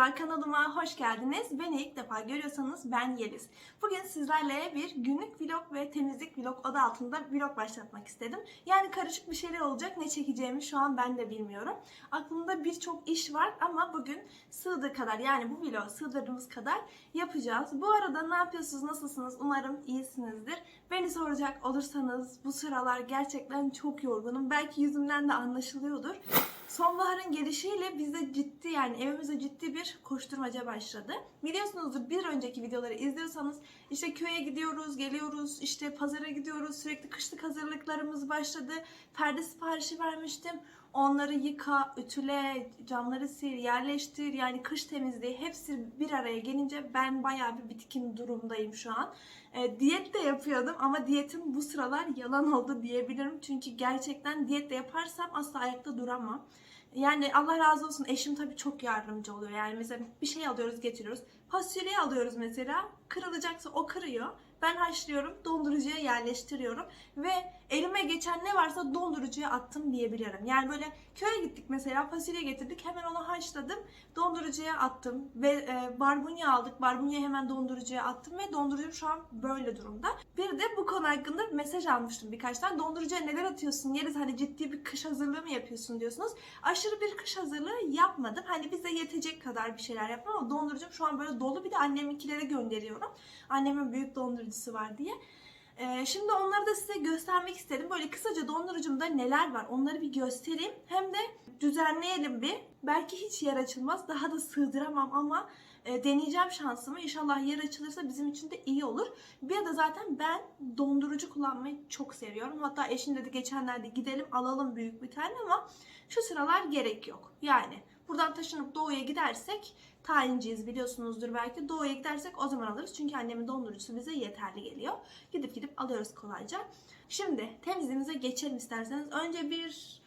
Merhaba kanalıma hoş geldiniz. Beni ilk defa görüyorsanız ben Yeliz. Bugün sizlerle bir günlük vlog ve temizlik vlog adı altında vlog başlatmak istedim. Yani karışık bir şeyler olacak. Ne çekeceğimi şu an ben de bilmiyorum. Aklımda birçok iş var ama bugün sığdığı kadar yani bu vlog sığdırdığımız kadar yapacağız. Bu arada ne yapıyorsunuz, nasılsınız? Umarım iyisinizdir. Beni soracak olursanız bu sıralar gerçekten çok yorgunum. Belki yüzümden de anlaşılıyordur. Sonbaharın gelişiyle bizde ciddi yani evimizde ciddi bir koşturmaca başladı. Biliyorsunuzdur bir önceki videoları izliyorsanız işte köye gidiyoruz, geliyoruz, işte pazara gidiyoruz, sürekli kışlık hazırlıklarımız başladı. Perde siparişi vermiştim. Onları yıka, ütüle, camları sil, yerleştir. Yani kış temizliği hepsi bir araya gelince ben bayağı bir bitkin durumdayım şu an. E, diyet de yapıyordum ama diyetim bu sıralar yalan oldu diyebilirim. Çünkü gerçekten diyet de yaparsam asla ayakta duramam. Yani Allah razı olsun eşim tabii çok yardımcı oluyor. Yani mesela bir şey alıyoruz getiriyoruz. Fasulye alıyoruz mesela. Kırılacaksa o kırıyor. Ben haşlıyorum, dondurucuya yerleştiriyorum ve elime geçen ne varsa dondurucuya attım diyebilirim. Yani böyle köye gittik mesela fasulye getirdik hemen onu haşladım, dondurucuya attım ve e, barbunya aldık. Barbunyayı hemen dondurucuya attım ve dondurucum şu an böyle durumda. Bir de bu konu hakkında mesaj almıştım birkaç tane. Dondurucuya neler atıyorsun? Yeriz hani ciddi bir kış hazırlığı mı yapıyorsun diyorsunuz. Aşırı bir kış hazırlığı yapmadım. Hani bize yetecek kadar bir şeyler yaptım ama dondurucum şu an böyle dolu. Bir de anneminkilere gönderiyorum. Annemin büyük dondurucusu var diye. Ee, şimdi onları da size göstermek istedim. Böyle kısaca dondurucumda neler var onları bir göstereyim. Hem de düzenleyelim bir. Belki hiç yer açılmaz. Daha da sığdıramam ama e, deneyeceğim şansımı. İnşallah yer açılırsa bizim için de iyi olur. Bir de zaten ben dondurucu kullanmayı çok seviyorum. Hatta eşim dedi geçenlerde gidelim alalım büyük bir tane ama şu sıralar gerek yok. Yani buradan taşınıp doğuya gidersek tayinciyiz biliyorsunuzdur belki. Doğuya gidersek o zaman alırız. Çünkü annemin dondurucusu bize yeterli geliyor. Gidip gidip alıyoruz kolayca. Şimdi temizliğimize geçelim isterseniz. Önce bir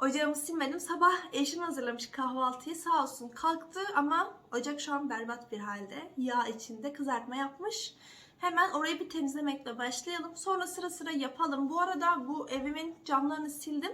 ocağımı silmedim. Sabah eşim hazırlamış kahvaltıyı. Sağ olsun kalktı ama ocak şu an berbat bir halde. Yağ içinde kızartma yapmış. Hemen orayı bir temizlemekle başlayalım. Sonra sıra sıra yapalım. Bu arada bu evimin camlarını sildim.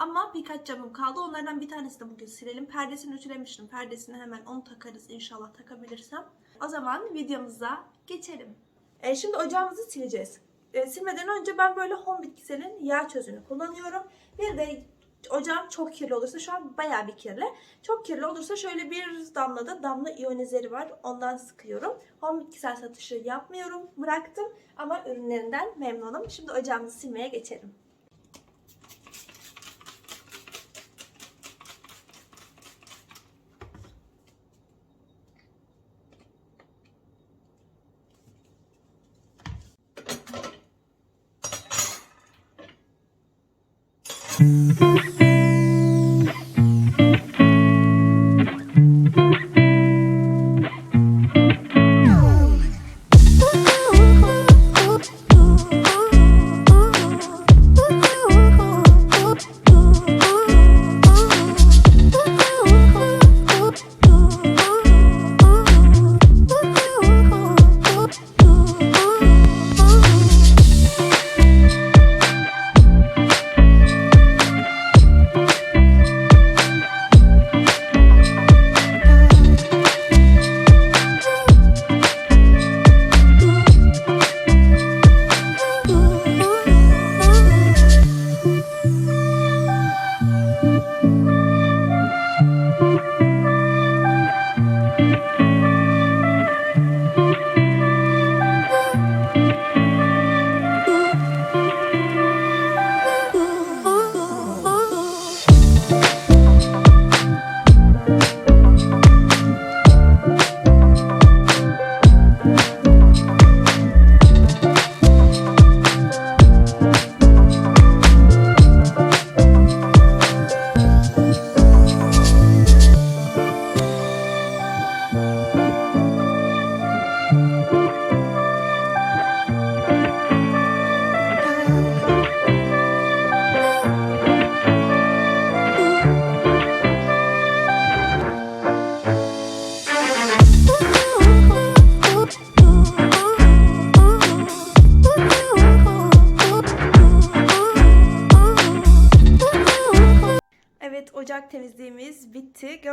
Ama birkaç camım kaldı. Onlardan bir tanesi de bugün silelim. Perdesini ütülemiştim. Perdesini hemen onu takarız inşallah takabilirsem. O zaman videomuza geçelim. E, şimdi ocağımızı sileceğiz. E, silmeden önce ben böyle Home Bitkisel'in yağ çözünü kullanıyorum. Bir de ocağım çok kirli olursa şu an bayağı bir kirli. Çok kirli olursa şöyle bir damla da damla iyonizeri var. Ondan sıkıyorum. Home Bitkisel satışı yapmıyorum. Bıraktım ama ürünlerinden memnunum. Şimdi ocağımızı silmeye geçelim.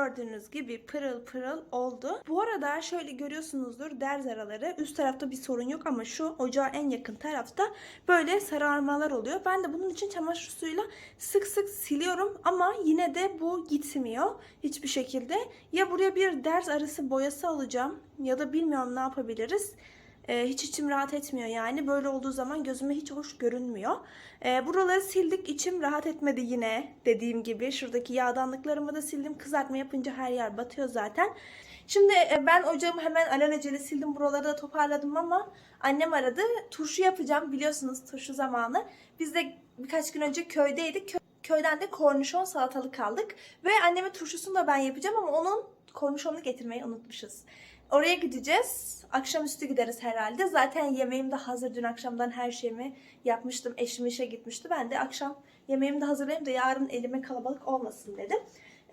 Gördüğünüz gibi pırıl pırıl oldu. Bu arada şöyle görüyorsunuzdur derz araları. Üst tarafta bir sorun yok ama şu ocağa en yakın tarafta böyle sararmalar oluyor. Ben de bunun için çamaşır suyuyla sık sık siliyorum ama yine de bu gitmiyor hiçbir şekilde. Ya buraya bir derz arası boyası alacağım ya da bilmiyorum ne yapabiliriz. Ee, hiç içim rahat etmiyor yani. Böyle olduğu zaman gözüme hiç hoş görünmüyor. Ee, buraları sildik. içim rahat etmedi yine. Dediğim gibi şuradaki yağdanlıklarımı da sildim. Kızartma yapınca her yer batıyor zaten. Şimdi e, ben ocağımı hemen alelacele sildim. Buraları da toparladım ama annem aradı. Turşu yapacağım. Biliyorsunuz turşu zamanı. Biz de birkaç gün önce köydeydik. Kö- köyden de kornişon salatalık aldık. Ve annemin turşusunu da ben yapacağım ama onun kornişonunu getirmeyi unutmuşuz. Oraya gideceğiz. Akşamüstü gideriz herhalde. Zaten yemeğim de hazır. Dün akşamdan her şeyimi yapmıştım. Eşim işe gitmişti. Ben de akşam yemeğimi de hazırlayayım da yarın elime kalabalık olmasın dedim.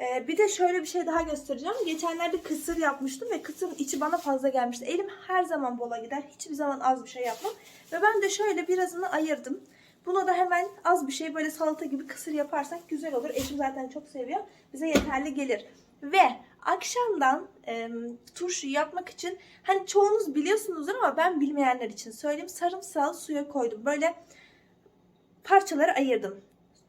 Ee, bir de şöyle bir şey daha göstereceğim. Geçenlerde kısır yapmıştım ve kısırın içi bana fazla gelmişti. Elim her zaman bola gider. Hiçbir zaman az bir şey yapmam. Ve ben de şöyle birazını ayırdım. Buna da hemen az bir şey böyle salata gibi kısır yaparsak güzel olur. Eşim zaten çok seviyor. Bize yeterli gelir. Ve akşamdan e, turşu yapmak için hani çoğunuz biliyorsunuzdur ama ben bilmeyenler için söyleyeyim. Sarımsağı suya koydum. Böyle parçaları ayırdım.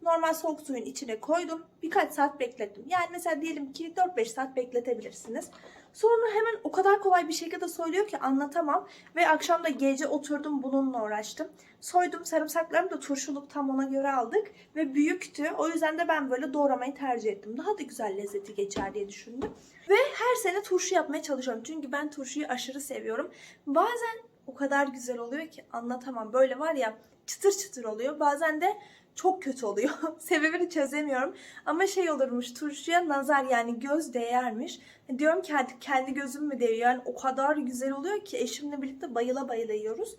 Normal soğuk suyun içine koydum. Birkaç saat beklettim. Yani mesela diyelim ki 4-5 saat bekletebilirsiniz. Sonra hemen o kadar kolay bir şekilde soyuluyor ki anlatamam. Ve akşam da gece oturdum bununla uğraştım. Soydum sarımsaklarımı da turşuluk tam ona göre aldık. Ve büyüktü. O yüzden de ben böyle doğramayı tercih ettim. Daha da güzel lezzeti geçer diye düşündüm. Ve her sene turşu yapmaya çalışıyorum. Çünkü ben turşuyu aşırı seviyorum. Bazen o kadar güzel oluyor ki anlatamam. Böyle var ya çıtır çıtır oluyor. Bazen de çok kötü oluyor. Sebebini çözemiyorum. Ama şey olurmuş turşuya nazar yani göz değermiş. Diyorum ki hadi kendi gözüm mü değiyor? Yani o kadar güzel oluyor ki eşimle birlikte bayıla bayıla yiyoruz.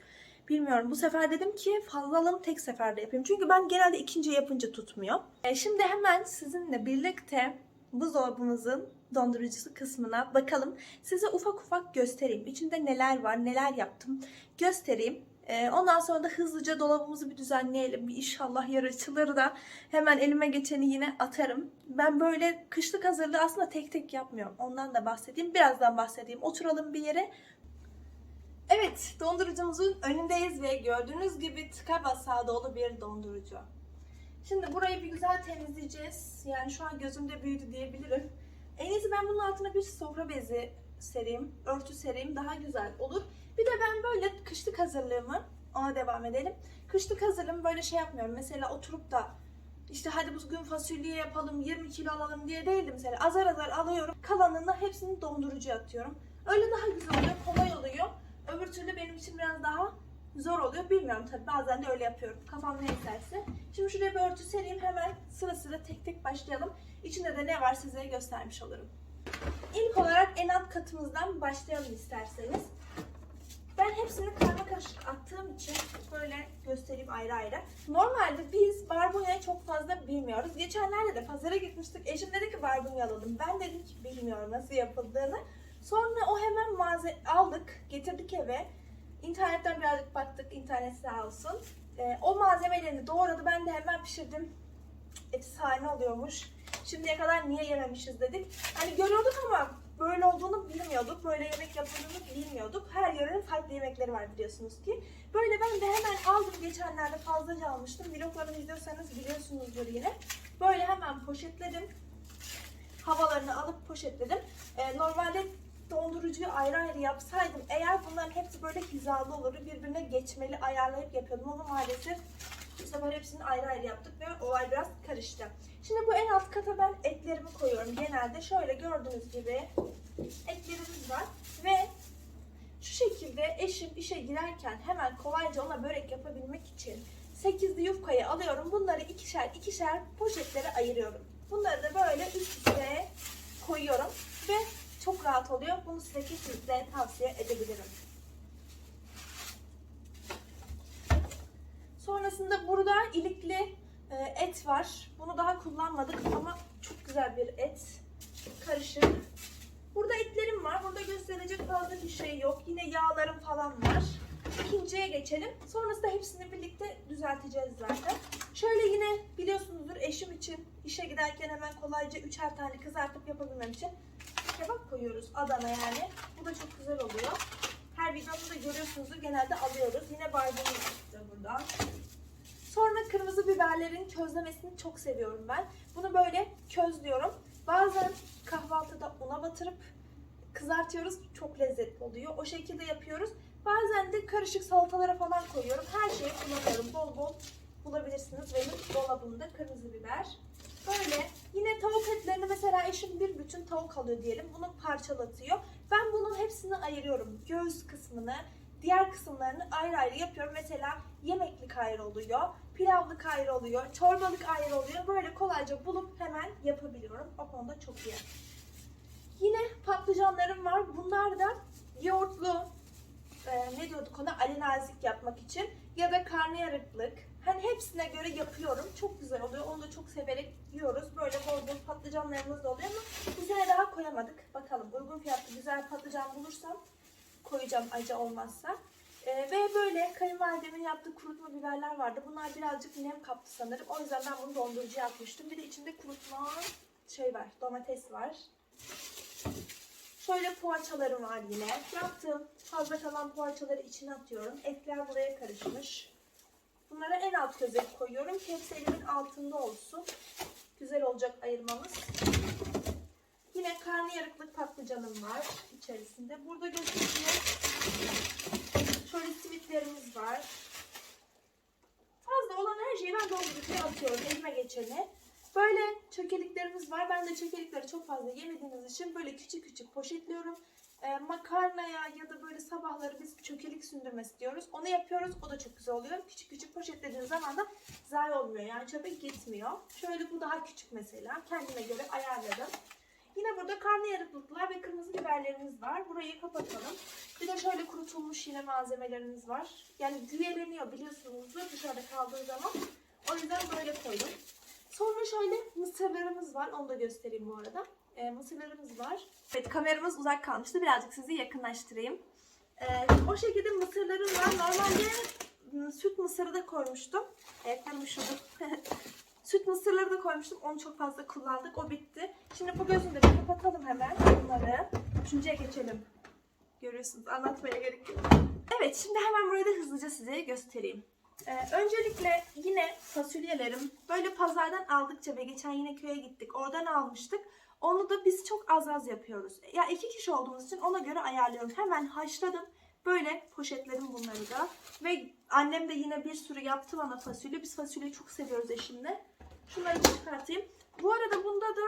Bilmiyorum. Bu sefer dedim ki fazlalığımı tek seferde yapayım. Çünkü ben genelde ikinci yapınca tutmuyor. E, şimdi hemen sizinle birlikte buzdolabımızın dondurucusu kısmına bakalım. Size ufak ufak göstereyim. İçinde neler var, neler yaptım göstereyim. Ee, ondan sonra da hızlıca dolabımızı bir düzenleyelim. Bir inşallah yer açılır da hemen elime geçeni yine atarım. Ben böyle kışlık hazırlığı aslında tek tek yapmıyorum. Ondan da bahsedeyim. Birazdan bahsedeyim. Oturalım bir yere. Evet, dondurucumuzun önündeyiz ve gördüğünüz gibi tıka basa dolu bir dondurucu. Şimdi burayı bir güzel temizleyeceğiz. Yani şu an gözümde büyüdü diyebilirim. En iyisi ben bunun altına bir sofra bezi sereyim, örtü sereyim daha güzel olur. Bir de ben böyle kışlık hazırlığımı, ona devam edelim. Kışlık hazırlığımı böyle şey yapmıyorum. Mesela oturup da işte hadi bugün fasulye yapalım, 20 kilo alalım diye değil de mesela azar azar alıyorum. Kalanını hepsini dondurucuya atıyorum. Öyle daha güzel oluyor, kolay oluyor. Öbür türlü benim için biraz daha zor oluyor. Bilmiyorum tabii bazen de öyle yapıyorum. Kafam ne isterse. Şimdi şuraya bir örtü sereyim hemen sıra sıra tek tek başlayalım. İçinde de ne var size göstermiş olurum. İlk olarak en alt katımızdan başlayalım isterseniz. Ben hepsini karma karışık attığım için böyle göstereyim ayrı ayrı. Normalde biz barbunyayı çok fazla bilmiyoruz. Geçenlerde de pazara gitmiştik. Eşim dedi ki barbunya alalım. Ben dedim ki bilmiyorum nasıl yapıldığını. Sonra o hemen malzeme aldık, getirdik eve. İnternetten birazcık baktık, internet sağ olsun. Ee, o malzemelerini doğradı, ben de hemen pişirdim. Efsane oluyormuş. Şimdiye kadar niye yememişiz dedik. Hani görüyorduk ama böyle olduğunu bilmiyorduk. Böyle yemek yapıldığını bilmiyorduk. Her yörenin farklı yemekleri var biliyorsunuz ki. Böyle ben de hemen aldım geçenlerde fazlaca almıştım. Vloglarımı izliyorsanız biliyorsunuzdur yine. Böyle hemen poşetledim. Havalarını alıp poşetledim. Ee, normalde dondurucuyu ayrı ayrı yapsaydım eğer bunların hepsi böyle hizalı olurdu. Birbirine geçmeli ayarlayıp yapıyordum ama maalesef bu sefer hepsini ayrı ayrı yaptık ve olay biraz karıştı. Şimdi bu en alt kata ben etlerimi koyuyorum. Genelde şöyle gördüğünüz gibi etlerimiz var ve şu şekilde eşim işe girerken hemen kolayca ona börek yapabilmek için 8'li yufkayı alıyorum. Bunları ikişer ikişer poşetlere ayırıyorum. Bunları da böyle üst üste koyuyorum ve çok rahat oluyor. Bunu size kesinlikle tavsiye edebilirim. Sonrasında burada ilikli e, et var. Bunu daha kullanmadık ama çok güzel bir et. Karışık. Burada etlerim var. Burada gösterecek fazla bir şey yok. Yine yağlarım falan var. İkinciye geçelim. Sonrasında hepsini birlikte düzelteceğiz zaten. Şöyle yine biliyorsunuzdur eşim için işe giderken hemen kolayca üçer tane kızartıp yapabilmem için kebap koyuyoruz Adana yani. Bu da çok güzel oluyor. Her videomda da görüyorsunuzdur genelde alıyoruz. Yine barbunumuz çıktı buradan. Biberlerin közlemesini çok seviyorum ben. Bunu böyle közlüyorum. Bazen kahvaltıda una batırıp kızartıyoruz. Çok lezzetli oluyor. O şekilde yapıyoruz. Bazen de karışık salatalara falan koyuyorum. Her şeyi kullanıyorum. Bol bol bulabilirsiniz benim dolabımda kırmızı biber. Böyle yine tavuk etlerini mesela eşim bir bütün tavuk alıyor diyelim. Bunu parçalatıyor. Ben bunun hepsini ayırıyorum. Göğüs kısmını, diğer kısımlarını ayrı ayrı yapıyorum. Mesela yemeklik ayrı oluyor, pilavlık ayrı oluyor, çorbalık ayrı oluyor. Böyle kolayca bulup hemen yapabiliyorum. O konuda çok iyi. Yine patlıcanlarım var. Bunlar da yoğurtlu, e, ne diyorduk ona Ali nazik yapmak için ya da karnıyarıklık. Hani hepsine göre yapıyorum. Çok güzel oluyor. Onu da çok severek yiyoruz. Böyle bol bol patlıcanlarımız da oluyor ama bu sene daha koyamadık. Bakalım uygun fiyatlı güzel patlıcan bulursam koyacağım acı olmazsa. E, ve böyle kayınvalidemin yaptığı kurutma biberler vardı. Bunlar birazcık nem kaptı sanırım. O yüzden ben bunu dondurucuya atmıştım. Bir de içinde kurutma şey var, domates var. Şöyle poğaçalarım var yine. Yaptığım fazla kalan poğaçaları içine atıyorum. Etler buraya karışmış. Bunlara en alt köze koyuyorum ki hepsi elimin altında olsun. Güzel olacak ayırmamız. Yine karnıyarıklık patlıcanım var içerisinde. Burada gözüküyor. Şöyle simitlerimiz var. Fazla olan her şeyi ben dondurucuya atıyorum elime geçeni. Böyle çökeliklerimiz var. Ben de çökelikleri çok fazla yemediğimiz için böyle küçük küçük poşetliyorum. Ee, makarnaya ya da böyle sabahları biz çökelik sündürmesi diyoruz. Onu yapıyoruz. O da çok güzel oluyor. Küçük küçük poşetlediğiniz zaman da zayi olmuyor. Yani çöpe gitmiyor. Şöyle bu daha küçük mesela. Kendime göre ayarladım. Yine burada karnıyarıklıklar ve kırmızı biberlerimiz var. Burayı kapatalım. Bir de şöyle kurutulmuş yine malzemelerimiz var. Yani güyeleniyor biliyorsunuzdur dışarıda kaldığı zaman. O yüzden böyle koydum. Sonra şöyle mısırlarımız var. Onu da göstereyim bu arada. Ee, mısırlarımız var. Evet kameramız uzak kalmıştı. Birazcık sizi yakınlaştırayım. Ee, o şekilde mısırlarım var. Normalde süt mısırı da koymuştum. Evet üşüdüm. süt mısırları da koymuştum. Onu çok fazla kullandık. O bitti. Şimdi bu gözünü de kapatalım hemen bunları. Üçüncüye geçelim. Görüyorsunuz anlatmaya gerek yok. Evet şimdi hemen burayı da hızlıca size göstereyim. Ee, öncelikle yine fasulyelerim böyle pazardan aldıkça ve geçen yine köye gittik oradan almıştık. Onu da biz çok az az yapıyoruz. Ya iki kişi olduğumuz için ona göre ayarlıyorum. Hemen haşladım. Böyle poşetledim bunları da. Ve annem de yine bir sürü yaptı bana fasulye. Biz fasulyeyi çok seviyoruz eşimle. Şunları çıkartayım. Bu arada bunda da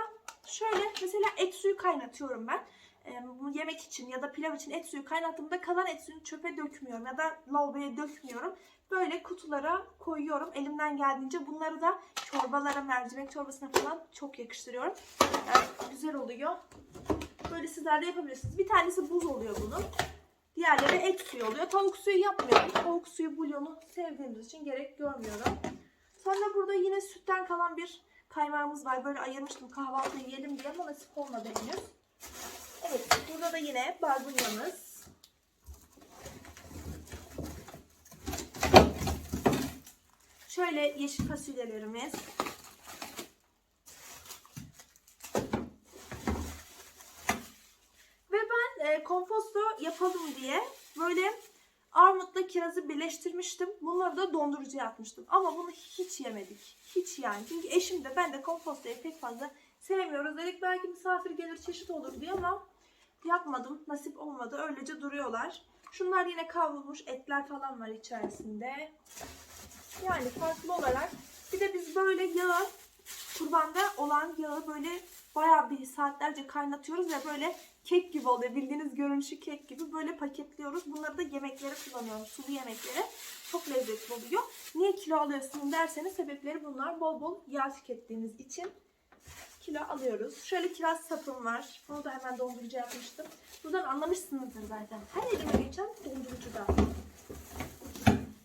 şöyle mesela et suyu kaynatıyorum ben. Ee, bu yemek için ya da pilav için et suyu kaynattığımda kalan et suyunu çöpe dökmüyorum ya da lavaboya dökmüyorum. Böyle kutulara koyuyorum. Elimden geldiğince bunları da çorbalara, mercimek çorbasına falan çok yakıştırıyorum. Yani güzel oluyor. Böyle sizler de yapabilirsiniz. Bir tanesi buz oluyor bunun. Diğerleri et suyu oluyor. Tavuk suyu yapmıyorum. Tavuk suyu bulyonu sevdiğimiz için gerek görmüyorum. Sonra burada yine sütten kalan bir kaymağımız var. Böyle ayırmıştım kahvaltı yiyelim diye ama nasip olmadı henüz. Evet burada da yine barbunyamız. Şöyle yeşil fasulyelerimiz. Ve ben e, komposto yapalım diye böyle kirazı birleştirmiştim. Bunları da dondurucuya atmıştım. Ama bunu hiç yemedik. Hiç yani. Çünkü eşim de ben de kompostoyu pek fazla sevmiyoruz. Dedik belki misafir gelir çeşit olur diye ama yapmadım. Nasip olmadı. Öylece duruyorlar. Şunlar yine kavrulmuş etler falan var içerisinde. Yani farklı olarak bir de biz böyle yağı kurbanda olan yağı böyle bayağı bir saatlerce kaynatıyoruz ve böyle kek gibi oluyor. Bildiğiniz görünüşü kek gibi böyle paketliyoruz. Bunları da yemeklere kullanıyoruz. Sulu yemeklere. Çok lezzetli oluyor. Niye kilo alıyorsun derseniz sebepleri bunlar. Bol bol yağ tükettiğimiz için kilo alıyoruz. Şöyle kiraz sapım var. Bunu da hemen dondurucuya yapmıştım. Buradan anlamışsınızdır zaten. Her elime geçen dondurucuda.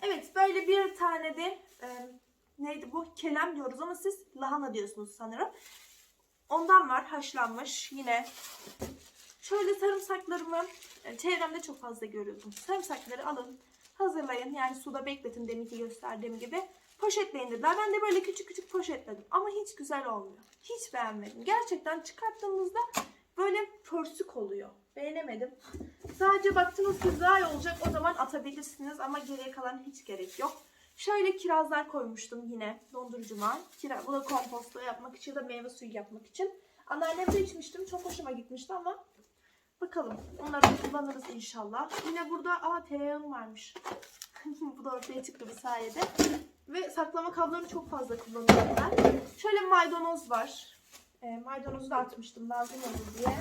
Evet böyle bir tane de e, neydi bu? Kelem diyoruz ama siz lahana diyorsunuz sanırım. Ondan var haşlanmış yine. Şöyle sarımsaklarımı e, çevremde çok fazla görüyordum. Sarımsakları alın hazırlayın yani suda bekletin deminki gösterdiğim gibi. poşetleyin dediler. Ben de böyle küçük küçük poşetledim. Ama hiç güzel olmuyor. Hiç beğenmedim. Gerçekten çıkarttığımızda böyle pörsük oluyor. Beğenemedim. Sadece baktınız ki daha olacak o zaman atabilirsiniz ama geriye kalan hiç gerek yok. Şöyle kirazlar koymuştum yine dondurucuma. Kira, bu da komposto yapmak için ya da meyve suyu yapmak için. Anneannemde içmiştim. Çok hoşuma gitmişti ama bakalım. Onları kullanırız inşallah. Yine burada aa tereyağım varmış. bu da ortaya çıktı bu sayede. Ve saklama kablarını çok fazla kullanıyorum ben. Şöyle maydanoz var. E, maydanozu da atmıştım lazım olur diye.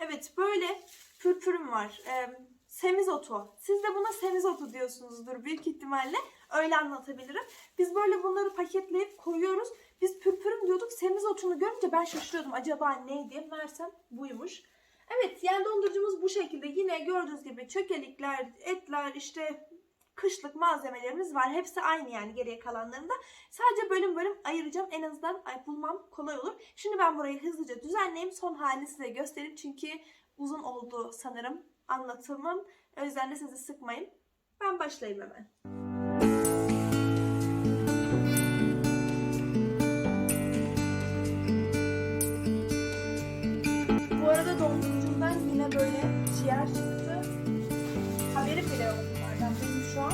Evet böyle pürpürüm var. E, semizotu. Siz de buna semizotu diyorsunuzdur büyük ihtimalle. Öyle anlatabilirim. Biz böyle bunları paketleyip koyuyoruz. Biz pürpürüm diyorduk. Semizotunu görünce ben şaşırıyordum. Acaba neydi? Mersem buymuş. Evet yani dondurucumuz bu şekilde. Yine gördüğünüz gibi çökelikler, etler, işte kışlık malzemelerimiz var. Hepsi aynı yani geriye kalanlarında. Sadece bölüm bölüm ayıracağım. En azından bulmam kolay olur. Şimdi ben burayı hızlıca düzenleyeyim. Son halini size göstereyim. Çünkü uzun oldu sanırım anlatımım. O yüzden de sizi sıkmayın. Ben başlayayım hemen. Böyle ciğer çıktı. Haberim bile yok bunlardan benim şu an.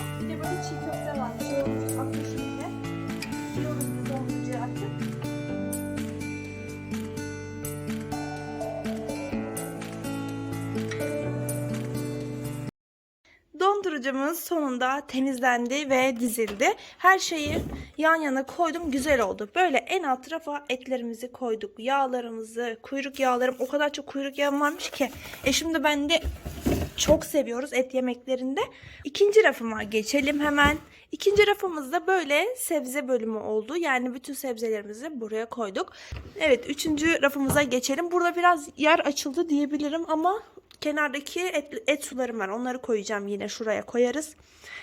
Dondurucumuz sonunda temizlendi ve dizildi. Her şeyi yan yana koydum. Güzel oldu. Böyle en alt tarafa etlerimizi koyduk. Yağlarımızı, kuyruk yağlarım. O kadar çok kuyruk yağım varmış ki. E şimdi ben de çok seviyoruz et yemeklerinde. İkinci rafıma geçelim hemen. İkinci rafımızda böyle sebze bölümü oldu. Yani bütün sebzelerimizi buraya koyduk. Evet üçüncü rafımıza geçelim. Burada biraz yer açıldı diyebilirim ama kenardaki et, et sularım var. Onları koyacağım yine şuraya koyarız.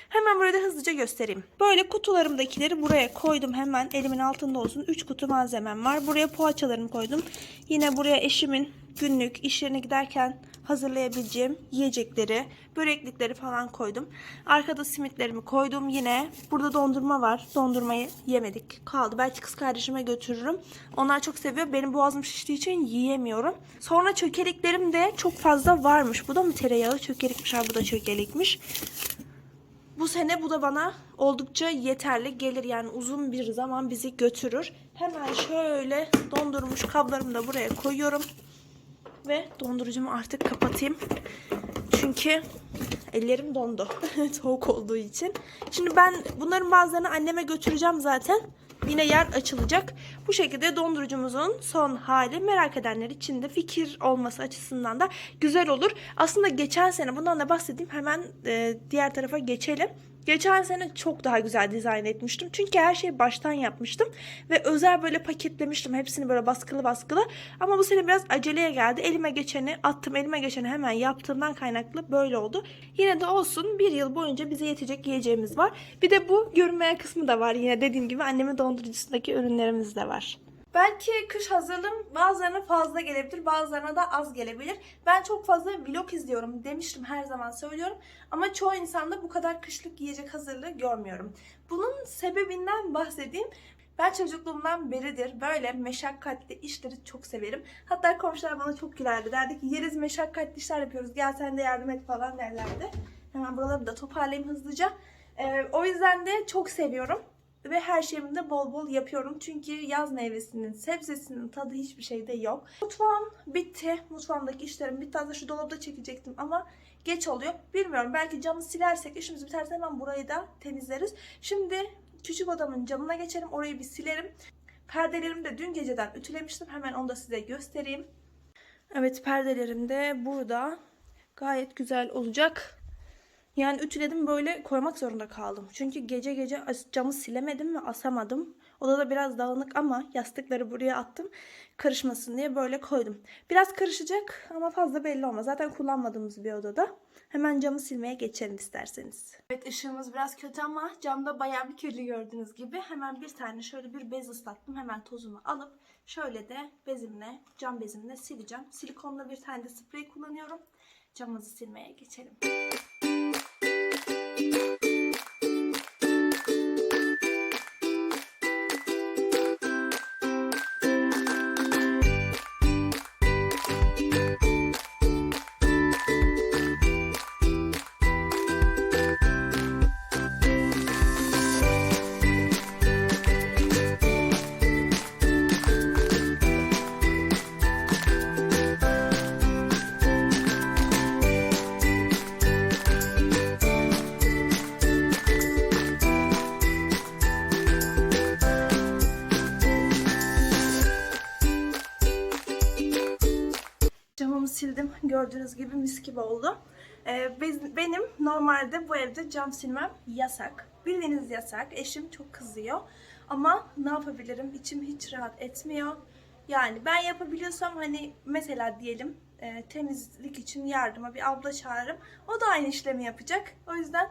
Hemen burada hızlıca göstereyim. Böyle kutularımdakileri buraya koydum hemen. Elimin altında olsun. 3 kutu malzemem var. Buraya poğaçalarımı koydum. Yine buraya eşimin günlük iş yerine giderken hazırlayabileceğim yiyecekleri, böreklikleri falan koydum. Arkada simitlerimi koydum yine. Burada dondurma var. Dondurmayı yemedik. Kaldı. Belki kız kardeşime götürürüm. Onlar çok seviyor. Benim boğazım şiştiği için yiyemiyorum. Sonra çökeliklerim de çok fazla varmış. Bu da mı tereyağı? Çökelikmiş. Ha, bu da çökelikmiş. Bu sene bu da bana oldukça yeterli gelir yani uzun bir zaman bizi götürür. Hemen şöyle dondurmuş kablarımı da buraya koyuyorum. Ve dondurucumu artık kapatayım. Çünkü ellerim dondu. Soğuk olduğu için. Şimdi ben bunların bazılarını anneme götüreceğim zaten. Yine yer açılacak. Bu şekilde dondurucumuzun son hali merak edenler için de fikir olması açısından da güzel olur. Aslında geçen sene bundan da bahsedeyim. Hemen e, diğer tarafa geçelim. Geçen sene çok daha güzel dizayn etmiştim. Çünkü her şeyi baştan yapmıştım. Ve özel böyle paketlemiştim. Hepsini böyle baskılı baskılı. Ama bu sene biraz aceleye geldi. Elime geçeni attım. Elime geçeni hemen yaptığımdan kaynaklı böyle oldu. Yine de olsun bir yıl boyunca bize yetecek yiyeceğimiz var. Bir de bu görünmeyen kısmı da var. Yine dediğim gibi annemin dondurucusundaki ürünlerimiz de var. Belki kış hazırlığım bazılarına fazla gelebilir, bazılarına da az gelebilir. Ben çok fazla vlog izliyorum demiştim her zaman söylüyorum. Ama çoğu insanda bu kadar kışlık yiyecek hazırlığı görmüyorum. Bunun sebebinden bahsedeyim. Ben çocukluğumdan beridir böyle meşakkatli işleri çok severim. Hatta komşular bana çok gülerdi. Derdi ki yeriz meşakkatli işler yapıyoruz gel sen de yardım et falan derlerdi. Hemen buraları da toparlayayım hızlıca. Ee, o yüzden de çok seviyorum ve her şeyimi de bol bol yapıyorum. Çünkü yaz meyvesinin, sebzesinin tadı hiçbir şeyde yok. Mutfağım bitti. Mutfağımdaki işlerim bitti. Aslında şu dolabda çekecektim ama geç oluyor. Bilmiyorum belki camı silersek işimiz biterse hemen burayı da temizleriz. Şimdi küçük odamın camına geçelim. Orayı bir silerim. Perdelerimi de dün geceden ütülemiştim. Hemen onu da size göstereyim. Evet perdelerim de burada. Gayet güzel olacak. Yani ütüledim böyle koymak zorunda kaldım. Çünkü gece gece camı silemedim ve asamadım. Odada biraz dağınık ama yastıkları buraya attım. Karışmasın diye böyle koydum. Biraz karışacak ama fazla belli olmaz. Zaten kullanmadığımız bir odada. Hemen camı silmeye geçelim isterseniz. Evet ışığımız biraz kötü ama camda bayağı bir kirli gördüğünüz gibi. Hemen bir tane şöyle bir bez ıslattım. Hemen tozunu alıp şöyle de bezimle, cam bezimle sileceğim. Silikonla bir tane de sprey kullanıyorum. Camımızı silmeye geçelim. Thank you. Gördüğünüz gibi mis gibi oldu. Ee, benim normalde bu evde cam silmem yasak. Bildiğiniz yasak. Eşim çok kızıyor. Ama ne yapabilirim? İçim hiç rahat etmiyor. Yani ben yapabiliyorsam hani mesela diyelim e, temizlik için yardıma bir abla çağırırım. O da aynı işlemi yapacak. O yüzden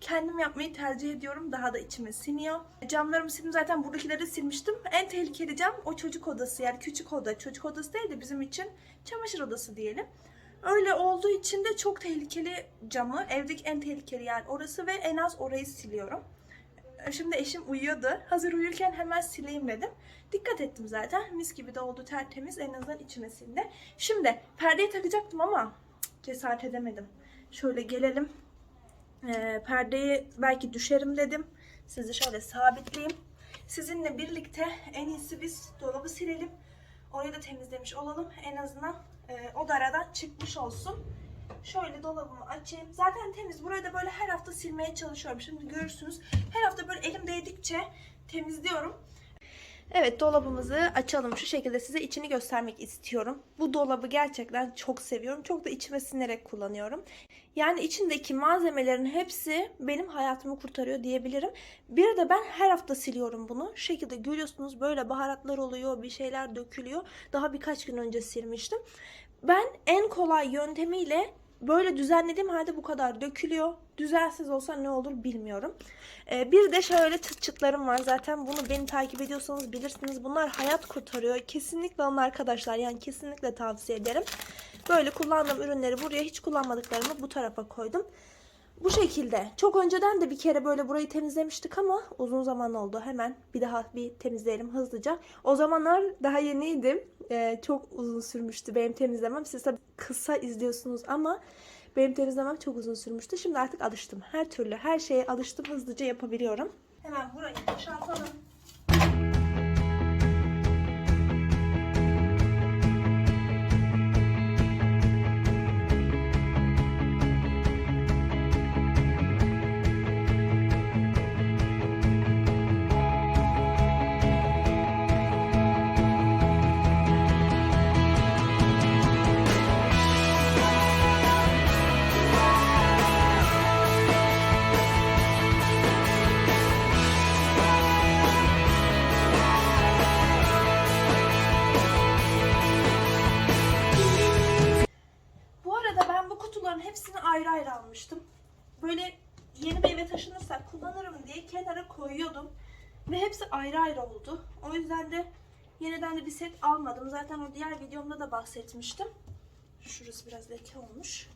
kendim yapmayı tercih ediyorum. Daha da içime siniyor. Camlarımı sildim zaten buradakileri silmiştim. En tehlikeli cam o çocuk odası yani küçük oda. Çocuk odası değil de bizim için çamaşır odası diyelim. Öyle olduğu için de çok tehlikeli camı. Evdeki en tehlikeli yer orası ve en az orayı siliyorum. Şimdi eşim uyuyordu. Hazır uyurken hemen sileyim dedim. Dikkat ettim zaten. Mis gibi de oldu tertemiz. En azından içime sindi. Şimdi perdeyi takacaktım ama cesaret edemedim. Şöyle gelelim. Ee, perdeyi belki düşerim dedim. Sizi şöyle sabitleyeyim. Sizinle birlikte en iyisi biz dolabı silelim. Orayı da temizlemiş olalım. En azından e, o da aradan çıkmış olsun. Şöyle dolabımı açayım. Zaten temiz. Burayı da böyle her hafta silmeye çalışıyorum. Şimdi görürsünüz. Her hafta böyle elim değdikçe temizliyorum. Evet dolabımızı açalım. Şu şekilde size içini göstermek istiyorum. Bu dolabı gerçekten çok seviyorum. Çok da içime sinerek kullanıyorum. Yani içindeki malzemelerin hepsi benim hayatımı kurtarıyor diyebilirim. Bir de ben her hafta siliyorum bunu. Şu şekilde görüyorsunuz böyle baharatlar oluyor, bir şeyler dökülüyor. Daha birkaç gün önce silmiştim. Ben en kolay yöntemiyle böyle düzenlediğim halde bu kadar dökülüyor. Düzensiz olsa ne olur bilmiyorum. Ee, bir de şöyle çıt çıtlarım var. Zaten bunu beni takip ediyorsanız bilirsiniz. Bunlar hayat kurtarıyor. Kesinlikle alın arkadaşlar. Yani kesinlikle tavsiye ederim. Böyle kullandığım ürünleri buraya hiç kullanmadıklarımı bu tarafa koydum. Bu şekilde. Çok önceden de bir kere böyle burayı temizlemiştik ama uzun zaman oldu. Hemen bir daha bir temizleyelim hızlıca. O zamanlar daha yeniydim. Ee, çok uzun sürmüştü benim temizlemem. Siz tabii kısa izliyorsunuz ama benim temizlemem çok uzun sürmüştü. Şimdi artık alıştım. Her türlü her şeye alıştım. Hızlıca yapabiliyorum. Hemen burayı boşaltalım. Koyuyordum. Ve hepsi ayrı ayrı oldu. O yüzden de yeniden de bir set almadım. Zaten o diğer videomda da bahsetmiştim. Şurası biraz leke olmuş.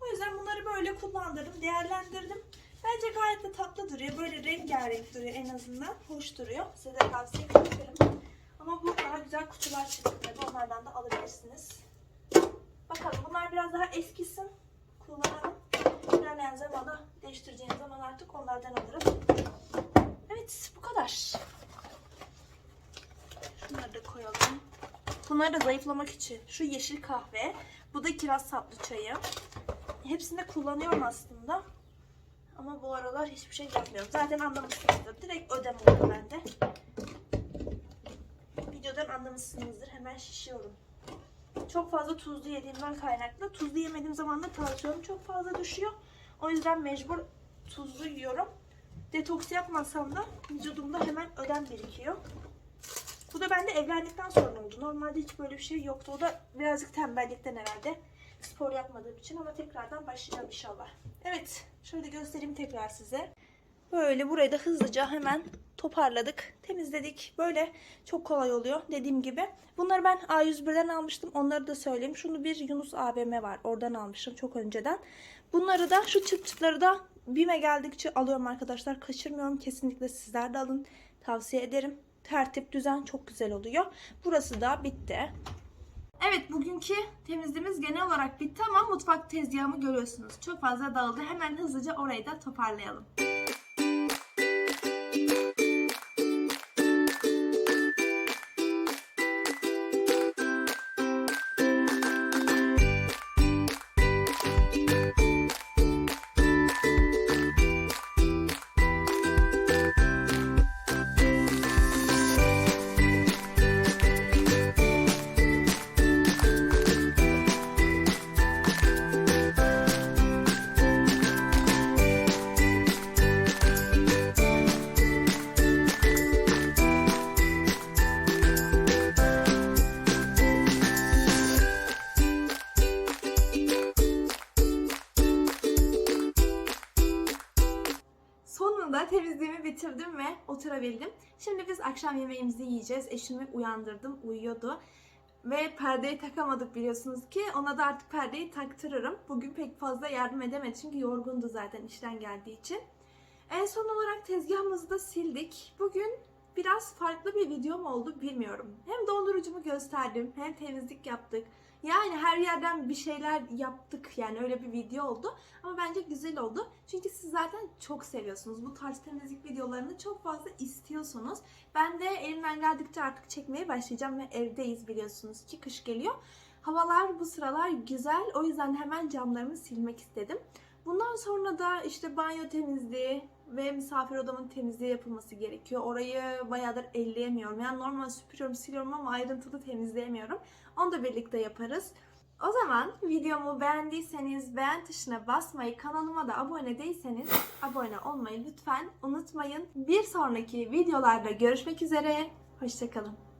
O yüzden bunları böyle kullandırdım, değerlendirdim. Bence gayet de tatlı duruyor. Böyle rengarenk duruyor en azından. Hoş duruyor. Size de tavsiye ederim. Ama bu daha güzel kutular çıktı. Onlardan da alabilirsiniz. Bakalım bunlar biraz daha eskisin. Kullanalım. İlerleyen zamanda değiştireceğim zaman artık onlardan alırım. Evet bu kadar. Şunları da koyalım. Bunları da zayıflamak için. Şu yeşil kahve. Bu da kiraz saplı çayı. Hepsini de kullanıyorum aslında. Ama bu aralar hiçbir şey yapmıyorum. Zaten anlamışsınızdır. Direkt ödem oldu bende. Videodan anlamışsınızdır. Hemen şişiyorum. Çok fazla tuzlu yediğimden kaynaklı. Tuzlu yemediğim zaman da tansiyonum çok fazla düşüyor. O yüzden mecbur tuzlu yiyorum. Detoks yapmasam da vücudumda hemen ödem birikiyor. Bu da bende evlendikten sonra oldu. Normalde hiç böyle bir şey yoktu. O da birazcık tembellikten herhalde. Spor yapmadığım için ama tekrardan başlayacağım inşallah. Evet, şöyle göstereyim tekrar size. Böyle burayı da hızlıca hemen toparladık, temizledik. Böyle çok kolay oluyor dediğim gibi. Bunları ben A101'den almıştım. Onları da söyleyeyim. Şunu bir Yunus AVM var. Oradan almıştım çok önceden. Bunları da şu çıt çıtları da BİM'e geldikçe alıyorum arkadaşlar. Kaçırmıyorum. Kesinlikle sizler de alın. Tavsiye ederim. Tertip, düzen çok güzel oluyor. Burası da bitti. Evet bugünkü temizliğimiz genel olarak bitti ama mutfak tezgahımı görüyorsunuz. Çok fazla dağıldı. Hemen hızlıca orayı da toparlayalım. Oturabildim. Şimdi biz akşam yemeğimizi yiyeceğiz. Eşimi uyandırdım, uyuyordu. Ve perdeyi takamadık biliyorsunuz ki. Ona da artık perdeyi taktırırım. Bugün pek fazla yardım edemedi çünkü yorgundu zaten işten geldiği için. En son olarak tezgahımızı da sildik. Bugün biraz farklı bir videom oldu bilmiyorum. Hem dondurucumu gösterdim hem temizlik yaptık. Yani her yerden bir şeyler yaptık yani öyle bir video oldu. Ama bence güzel oldu. Çünkü siz zaten çok seviyorsunuz. Bu tarz temizlik videolarını çok fazla istiyorsunuz. Ben de elimden geldikçe artık çekmeye başlayacağım ve evdeyiz biliyorsunuz ki kış geliyor. Havalar bu sıralar güzel. O yüzden hemen camlarımı silmek istedim. Bundan sonra da işte banyo temizliği ve misafir odamın temizliği yapılması gerekiyor. Orayı bayağıdır elleyemiyorum. Yani normal süpürüyorum, siliyorum ama ayrıntılı temizleyemiyorum. Onu da birlikte yaparız. O zaman videomu beğendiyseniz beğen tuşuna basmayı, kanalıma da abone değilseniz abone olmayı lütfen unutmayın. Bir sonraki videolarda görüşmek üzere. Hoşçakalın.